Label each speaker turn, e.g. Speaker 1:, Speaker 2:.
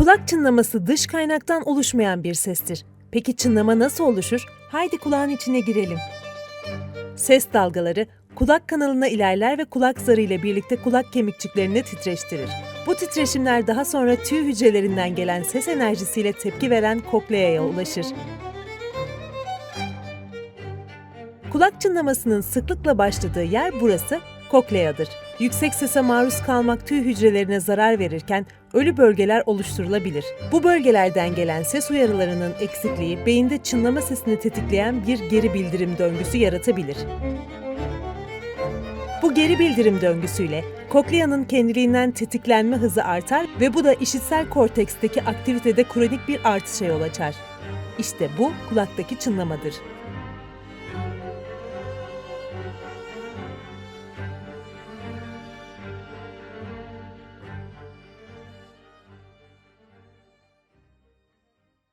Speaker 1: Kulak çınlaması dış kaynaktan oluşmayan bir sestir. Peki çınlama nasıl oluşur? Haydi kulağın içine girelim. Ses dalgaları kulak kanalına ilerler ve kulak zarı ile birlikte kulak kemikçiklerini titreştirir. Bu titreşimler daha sonra tüy hücrelerinden gelen ses enerjisiyle tepki veren kokleaya ulaşır. Kulak çınlamasının sıklıkla başladığı yer burası, kokleadır. Yüksek sese maruz kalmak tüy hücrelerine zarar verirken ölü bölgeler oluşturulabilir. Bu bölgelerden gelen ses uyarılarının eksikliği beyinde çınlama sesini tetikleyen bir geri bildirim döngüsü yaratabilir. Bu geri bildirim döngüsüyle kokleanın kendiliğinden tetiklenme hızı artar ve bu da işitsel korteksteki aktivitede kronik bir artışa yol açar. İşte bu kulaktaki çınlamadır.